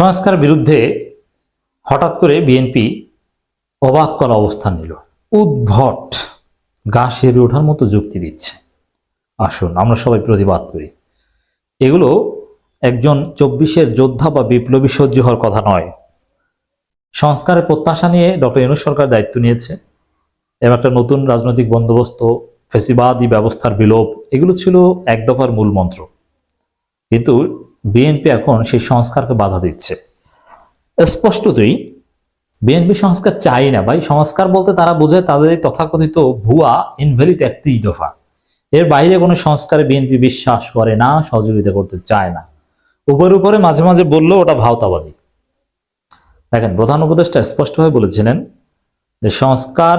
সংস্কার বিরুদ্ধে হঠাৎ করে বিএনপি অবাক করা অবস্থান নিল। উদ্ভট। গা সেরে ওঠার মতো যুক্তি দিচ্ছে। আসুন, আমরা সবাই প্রতিবাদ করি। এগুলো একজন চব্বিশের যোদ্ধা বা বিপ্লবী সহ্য হওয়ার কথা নয়। সংস্কারের প্রত্যাশা নিয়ে ডক্টর ইউনুস সরকার দায়িত্ব নিয়েছে। এবং একটা নতুন রাজনৈতিক বন্দোবস্ত, ফেসিবাদী ব্যবস্থার বিলোপ, এগুলো ছিল এক দফার মূল মন্ত্র। কিন্তু বিএনপি এখন সেই সংস্কারকে বাধা দিচ্ছে। স্পষ্টতই বিএনপি সংস্কার চাই না ভাই। সংস্কার বলতে তারা বোঝায় তাদের তথাকথিত ভুয়া ইনভ্যালিড একত্রিশ দফা। এর বাইরে কোনো সংস্কারে বিএনপি বিশ্বাস করে না, সহযোগিতা করতে চায় না। উপরে উপরে মাঝে মাঝে বলল ওটা ভাওতাবাজি। দেখেন, প্রধান উপদেষ্টা স্পষ্টভাবে বলেছিলেন যে সংস্কার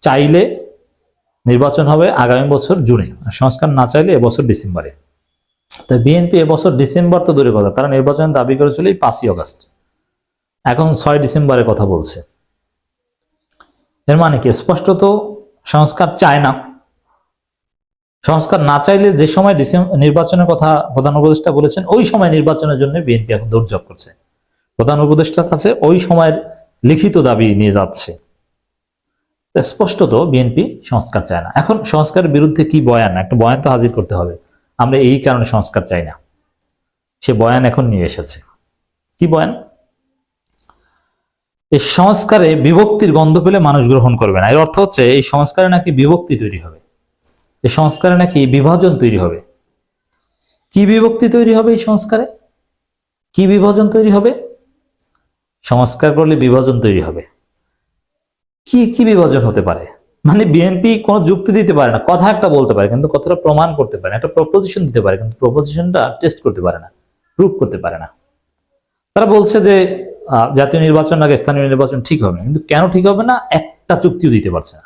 চাইলে নির্বাচন হবে আগামী বছর জুনে সংস্কার না চাইলে এবছর ডিসেম্বরে। তো বিএনপি এবছর ডিসেম্বর তো দূরে কথা তারা নির্বাচনের দাবি করেছিল এই পাঁচই অগস্ট এখন ছয় ডিসেম্বরের কথা বলছে। এর মানে কি? স্পষ্টত সংস্কার চায় না। সংস্কার না চাইলে যে সময় নির্বাচনের কথা প্রধান উপদেষ্টা বলেছেন, ওই সময় নির্বাচনের জন্য বিএনপি এখন দুর্যোগ করছে। প্রধান উপদেষ্টার কাছে ওই সময়ের লিখিত দাবি নিয়ে যাচ্ছে। স্পষ্টত বিএনপি সংস্কার চায় না। এখন সংস্কারের বিরুদ্ধে কি বয়ান? একটা বয়ান তো হাজির করতে হবে। আমরা এই কারণে সংস্কার চাই না। সে বয়ান এখন নিয়ে এসেছে। কি বয়ান? এই সংস্কারে বিভক্তির গন্ধ পেলে মানুষ গ্রহণ করবে না। এর অর্থ হচ্ছে এই সংস্কারে নাকি বিভক্তি তৈরি হবে। এই সংস্কারে নাকি বিভাজন তৈরি হবে। কি বিভক্তি তৈরি হবে এই সংস্কারে? কি বিভাজন তৈরি হবে? সংস্কার করলে বিভাজন তৈরি হবে। কি কি বিভাজন হতে পারে? মানে বিএনপি কোনো যুক্তি দিতে পারে না, কথা একটা বলতে পারে, কিন্তু কথাটা প্রমাণ করতে পারে একটা প্রপোজিশন দিতে পারে, কিন্তু প্রপোজিশনটা টেস্ট করতে পারে না প্রুভ করতে পারে না। তারা বলছে যে জাতীয় নির্বাচন আগে স্থানীয় নির্বাচন ঠিক হবে না, কিন্তু কেন ঠিক হবে না? একটা চুক্তিও দিতে পারছে না।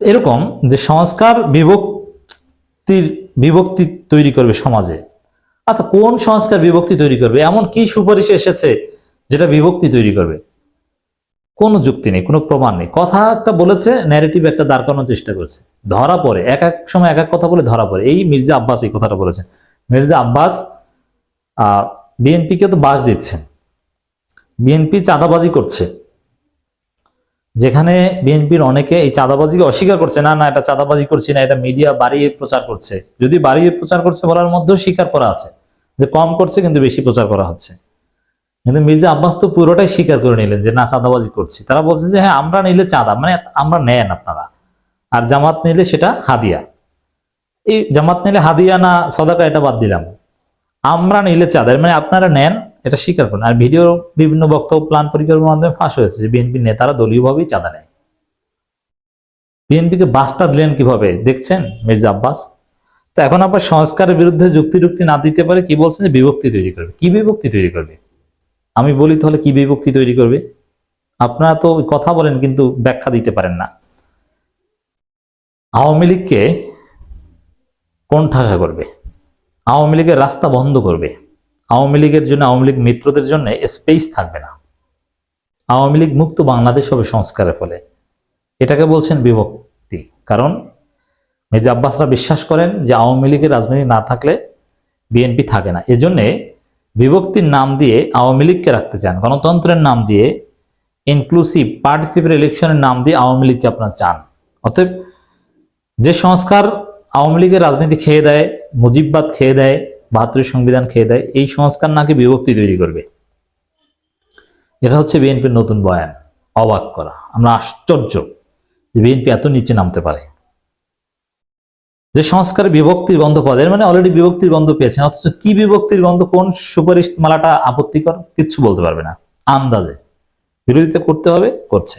এরকম যে সংস্কার বিভক্তির, বিভক্তি তৈরি করবে সমাজে। আচ্ছা কোন সংস্কার বিভক্তি তৈরি করবে? এমন কি সুপারিশ এসেছে যেটা বিভক্তি তৈরি করবে? কোনো যুক্তি নেই, কোনো প্রমাণ নেই। কথা একটা বলেছে ন্যারেটিভ একটা দাঁড় করানোর চেষ্টা করেছে। ধরা পড়ে, এক এক সময় এক এক কথা বলে ধরা পড়ে। এই মির্জা আব্বাস এই কথাটা বলেছেন মির্জা আব্বাস বিএনপিকে তো বাস দিচ্ছেন বিএনপি চাঁদাবাজি করছে। যেখানে বিএনপির অনেকে এই চাঁদাবাজিকে অস্বীকার করছে, না না, এটা চাঁদাবাজি করছি না, এটা মিডিয়া বাড়িয়ে প্রচার করছে। যদি বাড়িয়ে প্রচার করছে বলার মধ্যেও স্বীকার করা আছে যে কম করছে, কিন্তু বেশি প্রচার করা হচ্ছে। কিন্তু মির্জা আব্বাস তো পুরোটাই স্বীকার করে নিলেন যে, না, চাঁদাবাজি করছি। তারা বলছে যে হ্যাঁ আমরা নিলে চাঁদা মানে আমরা নেন আপনারা। আর জামাত নিলে সেটা হাদিয়া। এই জামাত নিলে হাদিয়া না সদাকা, এটা বাদ দিলাম। আমরা নিলে চাঁদা। মানে আপনারা নেন, এটা স্বীকার করেন। আর ভিডিও বিভিন্ন বক্তব্য, প্ল্যান পরিকল্পনার মাধ্যমে ফাঁস হয়েছে যে, বিএনপি নেতারা দলীয়ভাবেই চাঁদা নেয়। বিএনপিকে বাসটা দিলেন কীভাবে? দেখছেন মির্জা আব্বাস? তো এখন আবার সংস্কারের বিরুদ্ধে যুক্তি টুক্তি না দিতে পারে কি বলছেন? যে বিভক্তি তৈরি করবে। কি বিভক্তি তৈরি করবে? আমি বলি তাহলে কি বিভক্তি তৈরি করবে? আপনারা তো কথা বলেন কিন্তু ব্যাখ্যা দিতে পারেন না। আওয়ামী লীগকে কোণঠাসা করবে। আওয়ামী লীগের রাস্তা বন্ধ করবে। আওয়ামী লীগের জন্য, আওয়ামী লীগ মিত্রদের জন্য স্পেস থাকবে না। আওয়ামী লীগ মুক্ত বাংলাদেশ হবে সংস্কারের ফলে। এটাকে বলছেন বিভক্তি। কারণ মির্জা আব্বাসরা বিশ্বাস করেন যে আওয়ামী লীগের রাজনীতি না থাকলে বিএনপি থাকে না। এজন্যে বিভক্তির নাম দিয়ে আওয়ামী লীগকে রাখতে চান, গণতন্ত্রের নাম দিয়ে ইনক্লুসিভ পার্টিসিপেট ইলেকশনের নাম দিয়ে আওয়ামী লীগকে আপনার চান। অতএব যে সংস্কার আওয়ামী লীগের রাজনীতি খেয়ে দেয়, মুজিববাদ খেয়ে দেয় বাহাত্তরের সংবিধান খেয়ে দেয়, এই সংস্কার নাকি বিভক্তি তৈরি করবে। এটা হচ্ছে বিএনপির নতুন বয়ান, অবাক করা। আমরা আশ্চর্য যে বিএনপি এত নিচে নামতে পারে। যে সংস্কারে বিভক্তির গন্ধ পাওয়া যায় মানে অলরেডি বিভক্তির গন্ধ পেয়েছেন, অথচ কি বিভক্তির গন্ধ, কোন সুপারিশ মালাটা আপত্তিকর, কিচ্ছু বলতে পারবে না। আন্দাজে। বিরোধিতা করতে হবে, করছে।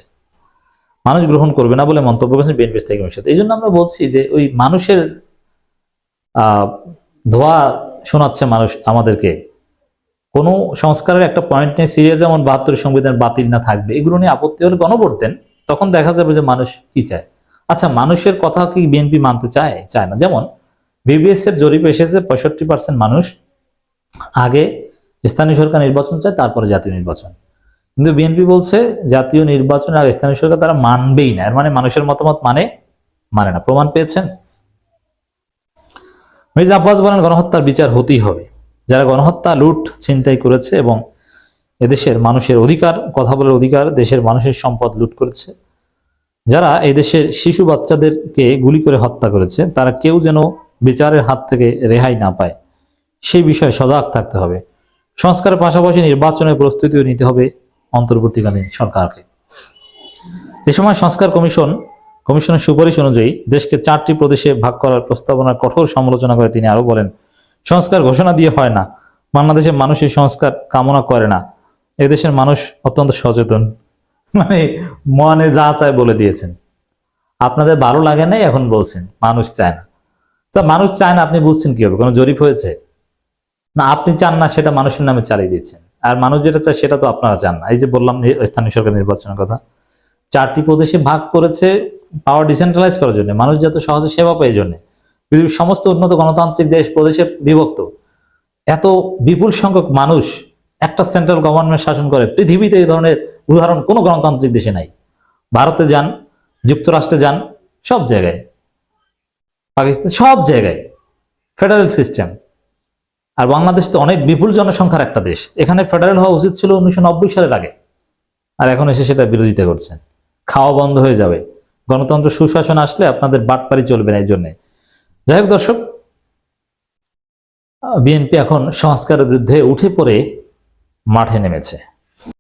মানুষ গ্রহণ করবে না বলে মন্তব্য করেছেন বিএনপি স্থায়ী কমিশন এই জন্য আমরা বলছি যে ওই মানুষের ধোয়া শোনাচ্ছে মানুষ আমাদেরকে। কোনো সংস্কারের একটা পয়েন্ট নিয়ে সিরিয়াস যেমন বাহাত্তর সংবিধান বাতিল না থাকবে, এগুলো নিয়ে আপত্তি হলে গণভোট দেন, তখন দেখা যাবে যে মানুষ কি চায়। আচ্ছা মানুষের কথা কি বিএনপি মানতে চায়? চায় না। যেমন বিবিএস এর জরিপ এসেছে, পঁয়ষট্টি পার্সেন্ট মানুষ আগে স্থানীয় সরকার নির্বাচন চায়, তারপরে জাতীয় নির্বাচন। কিন্তু বিএনপি বলছে, জাতীয় নির্বাচন আর স্থানীয় সরকার তারা মানবেই না। এর মানে মানুষের মতামত মানে মানে না। প্রমাণ পেয়েছেন? মির্জা আব্বাস বলেন, গণহত্যার বিচার হতেই হবে। যারা গণহত্যা, লুট, ছিনতাই করেছে এবং এদেশের মানুষের অধিকার, কথা বলার অধিকার, দেশের মানুষের সম্পদ লুট করেছে যারা এই দেশের শিশু বাচ্চাদেরকে গুলি করে হত্যা করেছে, তারা কেউ যেন বিচারের হাত থেকে রেহাই না পায়। সেই বিষয়ে সজাগ থাকতে হবে। সংস্কারের পাশাপাশি নির্বাচনের প্রস্তুতিও নিতে হবে অন্তর্বর্তীকালীন সরকারকে। এ সময় সংস্কার কমিশন, কমিশনের সুপারিশ অনুযায়ী দেশকে চারটি প্রদেশে ভাগ করার প্রস্তাবনার কঠোর সমালোচনা করে তিনি আরও বলেন, সংস্কার ঘোষণা দিয়ে হয় না। বাংলাদেশের মানুষ এই সংস্কার কামনা করে না। এদেশের মানুষ অত্যন্ত সচেতন। মানে মনে যা চায় বলে দিয়েছেন। আপনাদের ভালো লাগে নাই এখন বলছেন, মানুষ চায় না। তা মানুষ চায় না, আপনি বুঝছেন কি হবে কোনো জরিপ হয়েছে? না, আপনি চান না, সেটা মানুষের নামে চালিয়ে দিচ্ছেন। আর মানুষ যেটা চায়, সেটা তো আপনারা চান না। এই যে বললাম স্থানীয় সরকার নির্বাচনের কথা। চারটি প্রদেশে ভাগ করেছে পাওয়ার ডিসেন্ট্রালাইজ করার জন্য। মানুষ যাতে সহজে সেবা পায় জন্য। পৃথিবীর সমস্ত উন্নত গণতান্ত্রিক দেশ প্রদেশে বিভক্ত। এত বিপুল সংখ্যক মানুষ একটা সেন্ট্রাল গভর্নমেন্ট শাসন করে, পৃথিবীতে এই ধরনের উদাহরণ কোনো গণতান্ত্রিক দেশে নাই। ভারতে যান, যুক্তরাষ্ট্রে যান, সব জায়গায়। পাকিস্তান, সব জায়গায়। ফেডারেল সিস্টেম আর বাংলাদেশ তো অনেক বিপুল জনসংখ্যার একটা দেশ। এখানে ফেডারেল হওয়া উচিত ছিল উনিশশো নব্বই সালের আগে। আর এখন এসে সেটা বিরোধিতা করছেন। খাওয়া বন্ধ হয়ে যাবে। গণতন্ত্র সুশাসন আসলে আপনাদের বাটপারি চলবে না এই জন্যে। যাই হোক দর্শক বিএনপি এখন সংস্কারের বিরুদ্ধে উঠে পড়ে মাঠে নেমেছে।